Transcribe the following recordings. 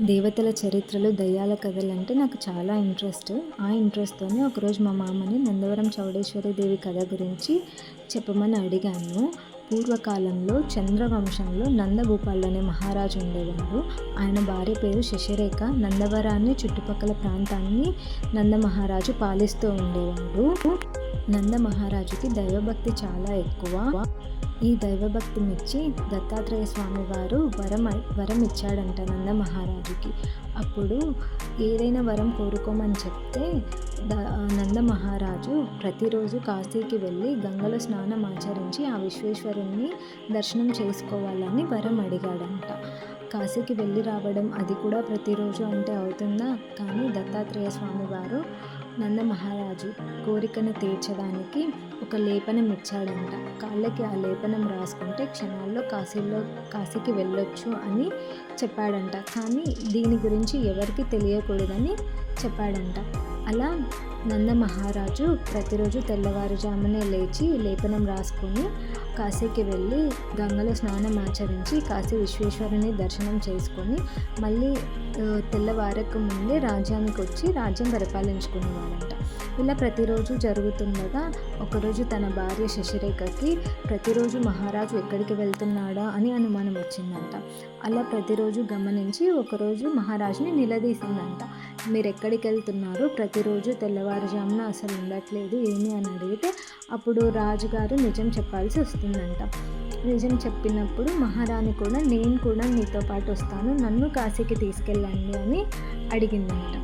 దేవతల చరిత్రలు దయ్యాల కథలు అంటే నాకు చాలా ఇంట్రెస్ట్. ఆ ఇంట్రెస్ట్తోనే ఒకరోజు మా మామని నందవరం చౌడేశ్వరి దేవి కథ గురించి చెప్పమని అడిగాను. పూర్వకాలంలో చంద్రవంశంలో నందభూపాల్ అనే మహారాజు ఉండేవాడు ఆయన భార్య పేరు శశిరేఖ. నందవరాన్ని చుట్టుపక్కల ప్రాంతాన్ని నంద మహారాజు పాలిస్తూ ఉండేవాడు నంద మహారాజుకి దైవభక్తి చాలా ఎక్కువ. ఈ దైవభక్తి మెచ్చి దత్తాత్రేయ స్వామి వారు వరం వరం ఇచ్చాడంట నంద మహారాజుకి. అప్పుడు ఏదైనా వరం కోరుకోమని చెప్తే ద నంద మహారాజు ప్రతిరోజు కాశీకి వెళ్ళి గంగలో స్నానం ఆచరించి ఆ విశ్వేశ్వరుణ్ణి దర్శనం చేసుకోవాలని వరం అడిగాడంట. కాశీకి వెళ్ళి రావడం అది కూడా ప్రతిరోజు అంటే అవుతుందా? కానీ దత్తాత్రేయ స్వామి వారు నంద మహారాజు కోరికను తీర్చడానికి ఒక లేపనం ఇచ్చాడంట. కాళ్ళకి ఆ లేపనం రాసుకుంటే క్షణాల్లో కాశీలో కాశీకి వెళ్ళొచ్చు అని చెప్పాడంట. కానీ దీని గురించి ఎవరికి తెలియకూడదని చెప్పాడంట. అలా నంద మహారాజు ప్రతిరోజు తెల్లవారుజామునే లేచి లేపనం రాసుకొని కాశీకి వెళ్ళి గంగలో స్నానం ఆచరించి కాశీ విశ్వేశ్వరుని దర్శనం చేసుకొని మళ్ళీ తెల్లవారకు ముందే రాజ్యానికి వచ్చి రాజ్యం పరిపాలించుకునేవాడంట ఇలా ప్రతిరోజు జరుగుతుండగా ఒకరోజు తన భార్య శశిరేఖకి ప్రతిరోజు మహారాజు ఎక్కడికి వెళ్తున్నాడా అని అనుమానం వచ్చిందంట. అలా ప్రతిరోజు గమనించి ఒకరోజు మహారాజుని నిలదీసిందంట. మీరు ఎక్కడికి వెళ్తున్నారు? ప్రతిరోజు తెల్లవారుజామున అసలు ఉండట్లేదు ఏమి? అని అడిగితే అప్పుడు రాజుగారు నిజం చెప్పాల్సి వస్తుంది. వస్తుందంట నిజం చెప్పినప్పుడు మహారాణి కూడా నేను కూడా నీతో పాటు వస్తాను నన్ను కాశీకి తీసుకెళ్ళండి అని అడిగిందంట.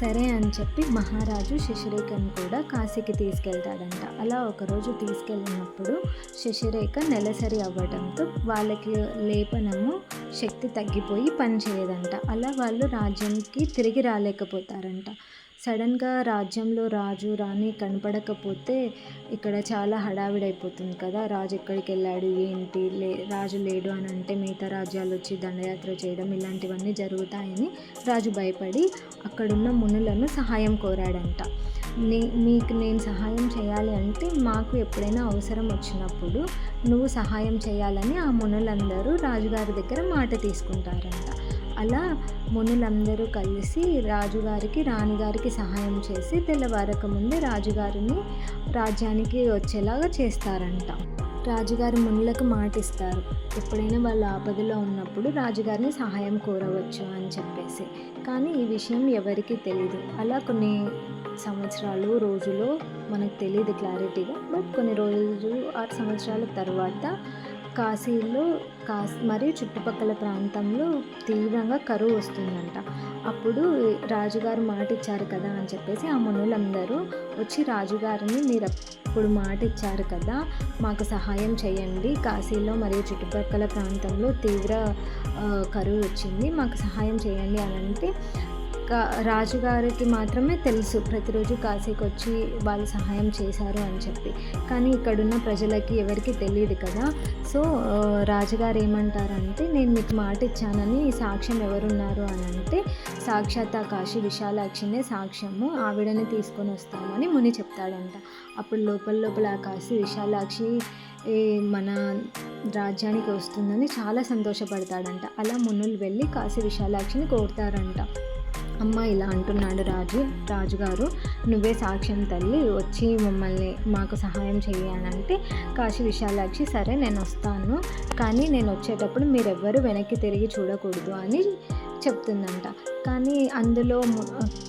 సరే అని చెప్పి మహారాజు శశిరేఖను కూడా కాశీకి తీసుకెళ్తాడంట. అలా ఒకరోజు తీసుకెళ్ళినప్పుడు శశిరేఖ నెలసరి అవ్వడంతో వాళ్ళకి లేపనము శక్తి తగ్గిపోయి పని చేయదంట. అలా వాళ్ళు రాజ్యానికి తిరిగి రాలేకపోతారంట. సడన్గా రాజ్యంలో రాజు రాణి కనపడకపోతే ఇక్కడ చాలా హడావిడైపోతుంది కదా. రాజు ఎక్కడికి వెళ్ళాడు ఏంటి? లే రాజు లేడు అని అంటే మిగతా రాజ్యాలు వచ్చి దండయాత్ర చేయడం ఇలాంటివన్నీ జరుగుతాయని రాజు భయపడి అక్కడున్న మునులను సహాయం కోరాడంట. నే మీకు నేను సహాయం చేయాలి అంటే మాకు ఎప్పుడైనా అవసరం వచ్చినప్పుడు నువ్వు సహాయం చేయాలని ఆ మునులందరూ రాజుగారి దగ్గర మాట తీసుకుంటారంట. అలా మునులందరూ కలిసి రాజుగారికి రాణిగారికి సహాయం చేసి తెల్లవారక ముందే రాజుగారిని రాజ్యానికి వచ్చేలాగా చేస్తారంట. రాజుగారి మునులకు మాటిస్తారు. ఎప్పుడైనా వాళ్ళ ఆపదలో ఉన్నప్పుడు రాజుగారిని సహాయం కోరవచ్చు అని చెప్పేసి. కానీ ఈ విషయం ఎవరికి తెలియదు అలా కొన్ని సంవత్సరాలు రోజులు మనకు తెలియదు క్లారిటీగా. బట్ కొన్ని రోజులు ఆరు సంవత్సరాల తర్వాత కాశీలో కాశీ మరియు చుట్టుపక్కల ప్రాంతంలో తీవ్రంగా కరువు వస్తుందంట. అప్పుడు రాజుగారు మాట ఇచ్చారు కదా అని చెప్పేసి ఆ మునులందరూ వచ్చి రాజుగారిని మీరు అప్పుడు మాట ఇచ్చారు కదా మాకు సహాయం చేయండి. కాశీలో మరియు చుట్టుపక్కల ప్రాంతంలో తీవ్ర కరువు వచ్చింది మాకు సహాయం చేయండి అని అంటే రాజుగారికి మాత్రమే తెలుసు ప్రతిరోజు కాశీకి వచ్చి వాళ్ళు సహాయం చేశారు అని చెప్పి. కానీ ఇక్కడున్న ప్రజలకి ఎవరికి తెలియదు కదా. సో రాజుగారు ఏమంటారంటే నేను మీకు మాట ఇచ్చానని సాక్ష్యం ఎవరున్నారు అని అంటే సాక్షాత్ కాశీ విశాలాక్షినే సాక్ష్యము ఆవిడని తీసుకొని వస్తామని ముని చెప్తాడంట. అప్పుడు లోపల లోపల ఆ కాశీ విశాలాక్షి మన రాజ్యానికి వస్తుందని చాలా సంతోషపడతాడంట. అలా మునులు వెళ్ళి కాశీ విశాలాక్షిని కోరుతారంట. అమ్మ ఇలా అంటున్నాడు రాజు రాజుగారు నువ్వే సాక్ష్యం తల్లి వచ్చి మమ్మల్ని మాకు సహాయం చేయాలంటే కాశీ విశాలాక్షి సరే నేను వస్తాను కానీ నేను వచ్చేటప్పుడు మీరెవ్వరూ వెనక్కి తిరిగి చూడకూడదు అని చెప్తుందంట. కానీ అందులో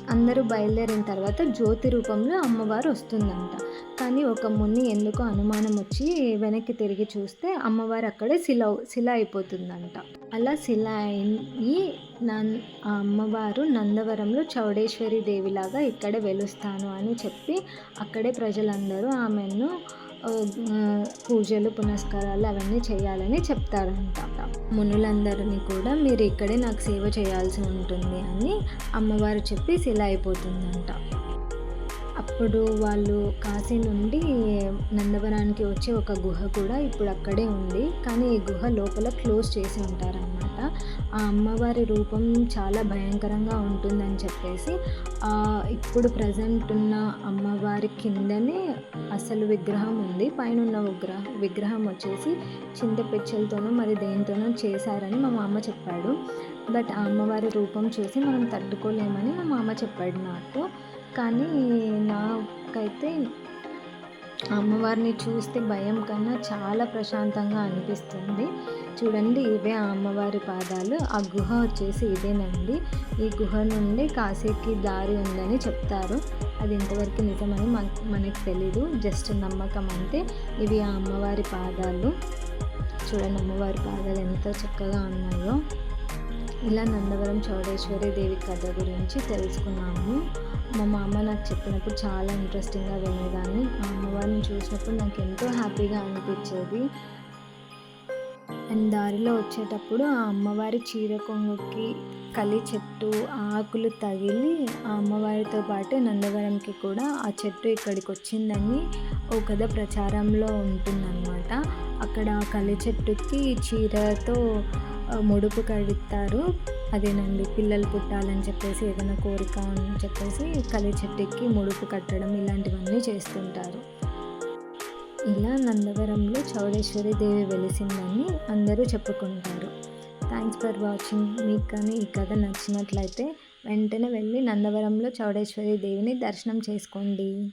అందరూ బయలుదేరిన తర్వాత జ్యోతి రూపంలో అమ్మవారు వస్తుందంట. కానీ ఒక ముని ఎందుకో అనుమానం వచ్చి వెనక్కి తిరిగి చూస్తే అమ్మవారు అక్కడే శిల శిల అయిపోతుందంట. అలా శిల అయ్యి నన్ ఆ అమ్మవారు నందవరంలో చౌడేశ్వరి దేవిలాగా ఇక్కడే వెలుస్తాను అని చెప్పి అక్కడే ప్రజలందరూ ఆమెను పూజలు పునస్కారాలు అవన్నీ చేయాలని చెప్తారంట మునులందరినీ కూడా మీరు ఇక్కడే నాకు సేవ చేయాల్సి ఉంటుంది అని అమ్మవారు చెప్పి శిల అయిపోతుందంట. అప్పుడు వాళ్ళు కాశీ నుండి నందవరానికి వచ్చే ఒక గుహ కూడా ఇప్పుడు అక్కడే ఉంది. కానీ ఈ గుహ లోపల క్లోజ్ చేసి ఉంటారన్నమాట. ఉంటారనమాట ఆ అమ్మవారి రూపం చాలా భయంకరంగా ఉంటుందని చెప్పేసి ఇప్పుడు ప్రజెంట్ ఉన్న అమ్మవారి కిందనే అసలు విగ్రహం ఉంది. పైన ఉన్న విగ్రహ విగ్రహం వచ్చేసి చింతపిచ్చలతోనో మరి దేనితోనో చేశారని మా మామ చెప్పాడు. బట్ ఆ అమ్మవారి రూపం చూసి మనం తట్టుకోలేమని మా మామ చెప్పాడు నాకు. కానీ నాకైతే అమ్మవారిని చూస్తే భయం కన్నా చాలా ప్రశాంతంగా అనిపిస్తుంది. చూడండి ఇవే ఆ అమ్మవారి పాదాలు. ఆ గుహ వచ్చేసి ఇదేనండి. ఈ గుహ నుండి కాశీకి దారి ఉందని చెప్తారు. అది ఇంతవరకు నిజమని మనకు తెలీదు. జస్ట్ నమ్మకం అంతే. ఇవి ఆ అమ్మవారి పాదాలు. చూడండి అమ్మవారి పాదాలు ఎంత చక్కగా ఉన్నాయో. ఇలా నందవరం చౌడేశ్వరి దేవి కథ గురించి తెలుసుకున్నాము. మా మామ నాకు చెప్పినప్పుడు చాలా ఇంట్రెస్టింగ్గా వినేదాన్ని. ఆ అమ్మవారిని చూసినప్పుడు నాకు ఎంతో హ్యాపీగా అనిపించేది. అండ్ దారిలో వచ్చేటప్పుడు ఆ అమ్మవారి చీర కొంగుకి కలి చెట్టు ఆకులు తగిలి ఆ అమ్మవారితో పాటు నందవరంకి కూడా ఆ చెట్టు ఇక్కడికి వచ్చిందని ఓ కథ ప్రచారంలో ఉంటుందన్నమాట. అక్కడ ఆ కలి చెట్టుకి చీరతో ముడుపు కడతారు. అదేనండి పిల్లలు పుట్టాలని చెప్పేసి ఏదైనా కోరిక అని చెప్పేసి కలి చెట్టుకి ముడుపు కట్టడం ఇలాంటివన్నీ చేస్తుంటారు. ఇలా నందవరంలో చౌడేశ్వరి దేవి వెలిసిందని అందరూ చెప్పుకుంటారు. Thanks for watching. మీకు కానీ ఈ కథ నచ్చినట్లయితే వెంటనే వెళ్ళి నందవరంలో చౌడేశ్వరి దేవిని దర్శనం చేసుకోండి.